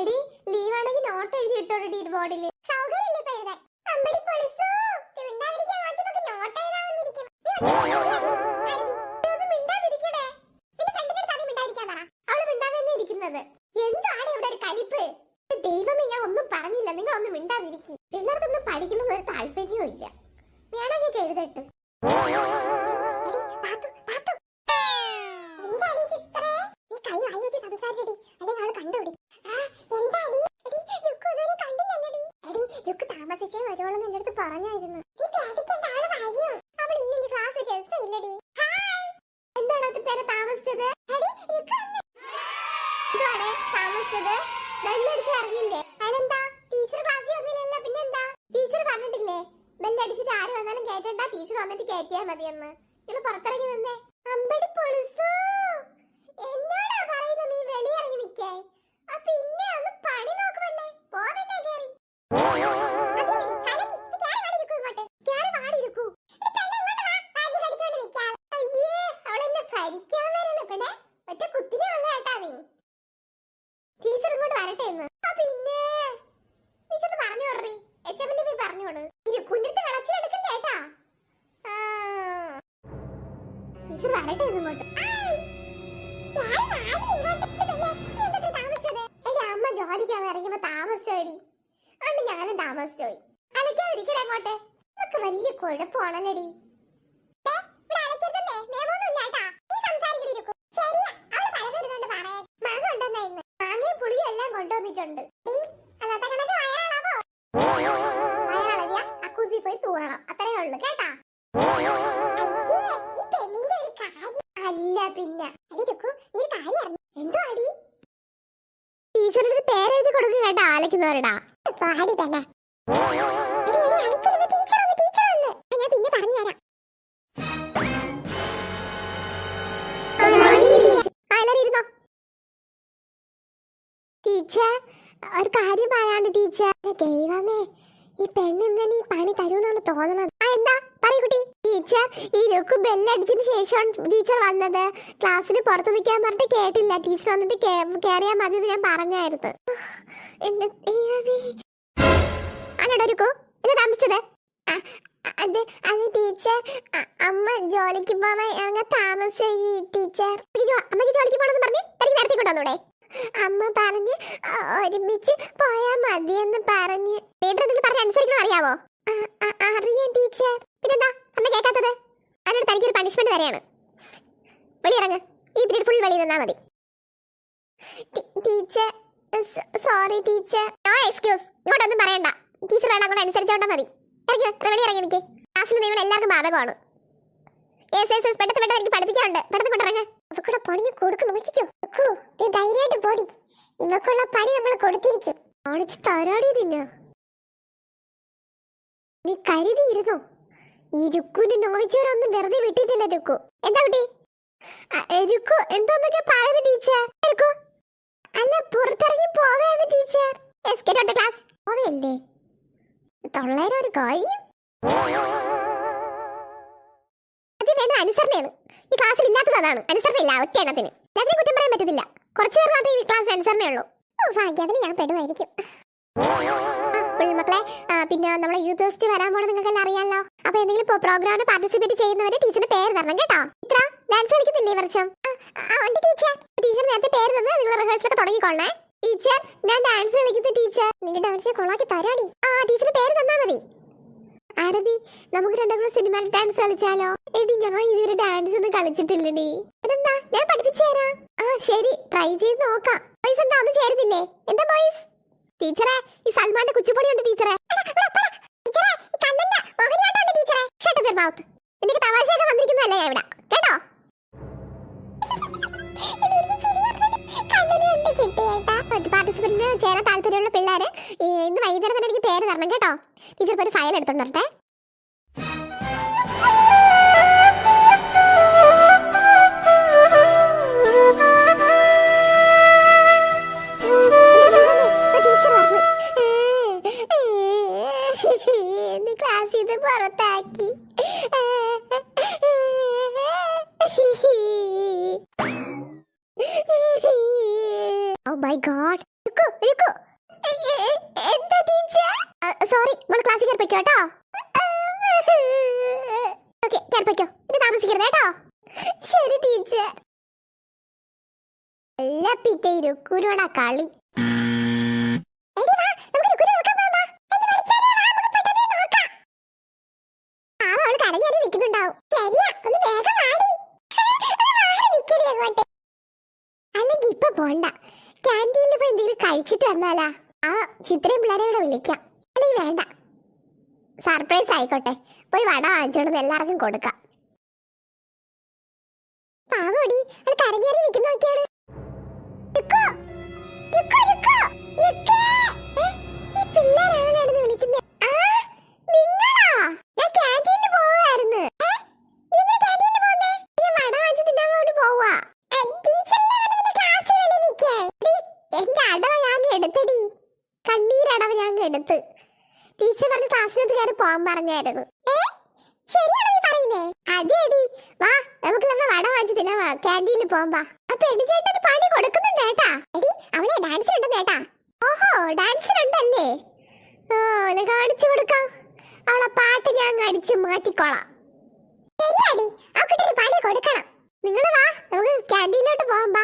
എടി ലീവ് ആണെങ്കിൽ നോട്ട് എഴുതി ഇട്ടോടി ബോർഡിൽ സൗകര്യമില്ല ഇപ്പൊ എഴുതാൻ. അമ്പടി പൊളിസു മിണ്ടാതിരിക്കാൻ നോക്കി നമുക്ക് നോട്ട് എഴുതാൻ വന്നിരിക്കും. മിണ്ടാതിരിക്കണേ നിന്റെ ഫ്രണ്ടിന്റെ അടുത്ത് മിണ്ടാതിരിക്കാൻ പറ. അവൾ മിണ്ടാതെ തന്നെ ഇരിക്കുന്നത്. എന്താണ് ഇവിടെ ഒരു ദൈവമേ ഞാൻ ഒന്നും പറഞ്ഞില്ല. നിങ്ങൾ ഒന്നും മിണ്ടാതിരിക്കി. പിള്ളേർക്കൊന്നും പഠിക്കണമെന്ന് ഒരു താല്പര്യവും ഇല്ല. വേണമെങ്കിൽ എഴുതട്ടെ. പറഞ്ഞായിരുന്നു. നീ പേടിക്കണ്ട അവൾ വരും അവൾ ഇന്നെങ്കിൽ ക്ലാസ് രസമില്ലടി ഹായ് എന്താണ് അത് പേരെ താമസിച്ചത്. ഇതാണ് താമസിച്ചത്? ബെല്ലടിച്ച് അറിഞ്ഞില്ലേ അതെന്താ ടീച്ചർ ക്ലാസ്സിൽ വന്നില്ലല്ലോ. പിന്നെന്താ? ടീച്ചർ പറഞ്ഞിട്ടില്ലേ. ബെല്ലടിച്ചിട്ട് ആര് വന്നാലും കേട്ടണ്ട ടീച്ചർ വന്നിട്ട് കയറ്റിയാ മതിയെന്ന്. നിങ്ങൾ പുറത്തിറങ്ങി നിന്നേ. അമ്പടി പൊളിസു എന്നോടാ പറയുന്നത് നീ വെളിയിറങ്ങി നിൽക്കേ. ആ പിന്നെ ഒന്ന് പണി നോക്കണ്ടേ പോരണ്ടേ കേറി മതിയെടി, കലക്കി. നീ കേറി വാടി ഇരിക്കൂ ഇങ്ങോട്ട്. കേറി വാടി ഇരിക്കൂ. എടി പെണ്ണെ, ഇങ്ങോട്ട് വാ. ബാഗിൽ അടിച്ചോണ്ട് നിൽക്കാം. അയ്യേ, അവളെന്നെ ഭരിക്കാൻ വരണ പെണ്ണെ. ഒറ്റ കുത്തിനെ ഉള്ള കേട്ടാ നീ. ടീച്ചർ ഇങ്ങോട്ട് വരട്ടെ എന്ന്. ആ പിന്നെ. നീ ചെന്ന് പറഞ്ഞു വിടറി. HM ന്റെ പോയി പറഞ്ഞു വിട്. ഇനി കുഞ്ഞിട്ട് വിളച്ചിലെടുക്കല്ലേ കേട്ടാ. ആ. ടീച്ചർ വരട്ടെ എന്ന് ഇങ്ങോട്ട്. ആയ്. ഞാൻ വാടി ഇങ്ങോട്ട്. പെണ്ണെ, നീ എന്തിട്ടാ വരട്ടെ ഇങ്ങോട്ട്. അമ്മ ജോലിക്കാൻ ഇറങ്ങിയപ്പോ താമസിച്ചോടി. അതുകൊണ്ട് ഞാനും താമസിച്ചു പോയി അലക്കാതിരിക്കണേ അങ്ങോട്ടെ ഇതൊക്കെ വലിയ കുഴപ്പമാണല്ലോടി ദേ, കൊടുക്കുക കേട്ടാ ആലയ്ക്കുന്നവരടാ പാടി തന്നെ ഒരു കാര്യം പറയാണ്ട് ടീച്ചർ. ദൈവമേ ഈ പെണ്ണ് ഇങ്ങനെ ഈ പണി തരൂന്നാണ് തോന്നണത്. പറയൂ കുട്ടി. ടീച്ചർ ഈ രുക്ക് ബെല്ലടിച്ചതിന് ശേഷമാണ് ടീച്ചർ വന്നത്. ക്ലാസ്സിന് പുറത്ത് നിൽക്കാൻ പറഞ്ഞിട്ട് കേട്ടില്ല. ടീച്ചർ വന്നിട്ട് കയറിയാൽ മതി എന്ന് ഞാൻ പറഞ്ഞായിരുന്നു. ആണോടോ രുക്കു? എന്താ താമസിച്ചത് അതെ അത് ടീച്ചർ അമ്മ ജോലിക്ക് പോവാൻ ഇറങ്ങാൻ താമസിച്ചു ടീച്ചർ. അമ്മയ്ക്ക് ജോലിക്ക് പോകണമെന്ന് പറഞ്ഞ് എനിക്ക് നേരത്തെ കൊണ്ടുവന്നൂടെ? അമ്മ പറഞ്ഞ് ഒരുമിച്ച് മതി മതിയെന്ന് പറഞ്ഞ്. ടീച്ചർ എന്തെങ്കിലും പറഞ്ഞ് അനുസരിക്കണം അറിയാവോ? അറിയാം ടീച്ചർ പിന്നെന്താ അമ്മ കേൾക്കാത്തത് അതിനോട് തനിക്കൊരു വരെയാണ്. വെളിയിറങ്ങ് ഈ പീരീഡ് ഫുൾ വെളിയിൽ നിന്നാ മതി. Teacher sorry teacher no excuse ഇങ്ങോട്ടൊന്നും പറയണ്ട. ടീച്ചർ വേണം അങ്ങോട്ട് അനുസരിച്ചോണ്ടാ മതി. ഇറങ്ങി വെളി ഇറങ്ങി എനിക്ക് ക്ലാസ്സിൽ നിങ്ങൾ എല്ലാവർക്കും ബാധകമാണ്. എസ് എസ് എസ് പെട്ടെന്ന് പെട്ടെന്ന് എനിക്ക് പഠിപ്പിക്കാനുണ്ട്. പെട്ടെന്ന് കൊണ്ടിറങ്ങ് അവക്കൂടെ പണി കൊടുക്ക് നോക്കിക്കോ. ധൈര്യമായിട്ട് പോടി. ഇവക്കുള്ള പണി നമ്മൾ കൊടുത്തിരിക്കും. കാണിച്ച് തരാടി നിന്നെ. നീ കരുതിയിരുന്നോ? ഈ രുക്കുവിന്റെ നോയിച്ചവരൊന്നും വെറുതെ വിട്ടിട്ടില്ല രുക്കു. എന്താ കുട്ടി? രുക്കു എന്തോന്നൊക്കെ പറയുന്നു ടീച്ചർ? രുക്കു. അല്ല പുറത്തിറങ്ങി പോവേന്ന് ടീച്ചർ. എസ്കേറ്റ് ക്ലാസ്. പോവല്ലേ തൊള്ളേര ഒരു കോയും അത് വേണ്ട അനുസരണയാണ്. ഈ ക്ലാസ്സിൽ ഇല്ലാത്തത് അതാണ് അനുസരണ ഒറ്റ എണ്ണത്തിന് അതിനെ കുറ്റം പറയാൻ പറ്റത്തില്ല. കുറച്ചു പേർ മാത്രമേ ഈ ക്ലാസ് അനുസരണയുള്ളൂ. ഓ ഭാഗ്യത്തിൽ ഞാൻ പെടുമായിരിക്കും. മക്കളെ പിന്നെ നമ്മുടെ യൂത്ത് ഫെസ്റ്റ് വരാൻ പോണത് നിങ്ങൾക്ക് എല്ലാം അറിയാമല്ലോ അപ്പൊ എന്തെങ്കിലും പ്രോഗ്രാമിന് പാർട്ടിസിപ്പേറ്റ് ചെയ്യുന്നവരെ ടീച്ചറിന്റെ പേര് തരണം കേട്ടോ. ഇത്ര? ഡാൻസ് കളിക്കുന്നില്ലേ ഈ വർഷം? ടീച്ചർ ടീച്ചർ നേരത്തെ പേര് തന്ന് നിങ്ങൾ റിഹേഴ്സൽ ഒക്കെ തുടങ്ങിക്കോളേ ടീച്ചർ ഞാൻ ഡാൻസ് കളിക്കുന്ന ടീച്ചർ നിന്റെ ഡാൻസ് കൊളാക്കി തരാടി. ആ ടീച്ചറിന്റെ പേര് തന്നാ മതി. ആരതി നമുക്ക് രണ്ടും കൂടെ സിനിമാറ്റിക് ഡാൻസ് കളിച്ചാലോ? എടി ഞാൻ ഇതുവരെ ഡാൻസ് ഒന്നും കളിച്ചിട്ടില്ലടി. അതെന്താ? ഞാൻ പഠിപ്പിച്ചു തരാം. ആ ശരി ട്രൈ ചെയ്ത് നോക്കാം. ബോയ്സ് എന്താ ഒന്നും ചേരുന്നില്ലേ? എന്താ ബോയ്സ് ടീച്ചറെ ഈ സൽമാന്റെ കുച്ചിപ്പൊടി ഉണ്ട്. ടീച്ചറെ ചേരാൻ താല്പര്യമുള്ള പിള്ളേര് ഇന്ന് വൈകുന്നേരം തന്നെ എനിക്ക് പേര് തരണം കേട്ടോ. ടീച്ചർ ഒരു ഫയൽ എടുത്തോണ്ട് ഇത് പുറത്താക്കി. സോറി നമ്മൾ കയറി പൊയ്ക്കോ കേട്ടോ. ഓക്കെ കയറി താമസിക്കരുത് കേട്ടോ. ശരി ടീച്ചർ. അല്ല പിറ്റേ രുക്കുനോടാ കളി എടി വാ, നമുക്ക് രുക്കുനെ നോക്കാൻ പോകാം, വാ. എടി വിളിച്ചാലേ വാ, നമുക്ക് പെട്ടെന്ന് നോക്കാം. പാവം അവൾ കരഞ്ഞാടി നിൽക്കുന്നുണ്ടാവും. ശരിയാ, ഒന്ന് വേഗം വാടി. ഒന്ന് മാറി നിക്കടി അങ്ങോട്ട്. അല്ലെങ്കിൽ ഇപ്പൊ പോണ്ട ക്യാന്റീനിൽ പോയി എന്തെങ്കിലും കഴിച്ചിട്ട് വന്നാലാ? ആ ചിത്രയും പിള്ളേരെ കൂടെ വിളിക്കാം. അല്ലെങ്കിൽ വേണ്ട. സർപ്രൈസ് ആയിക്കോട്ടെ. പോയി വട വാങ്ങിച്ചോണ്ട് എല്ലാവർക്കും കൊടുക്കാം. പാവോടി അവിടെ കരഞ്ഞേറി നിൽക്കുന്ന നോക്കിയാണ് എടുത്ത് ടീച്ചർ പറഞ്ഞു ക്ലാസ്സിനകത്ത് കയറി പോകാൻ പറഞ്ഞായിരുന്നു. നിങ്ങൾ വാ നമുക്ക് നല്ല ക്യാന്റീനിലോട്ട് പോകാം ബാ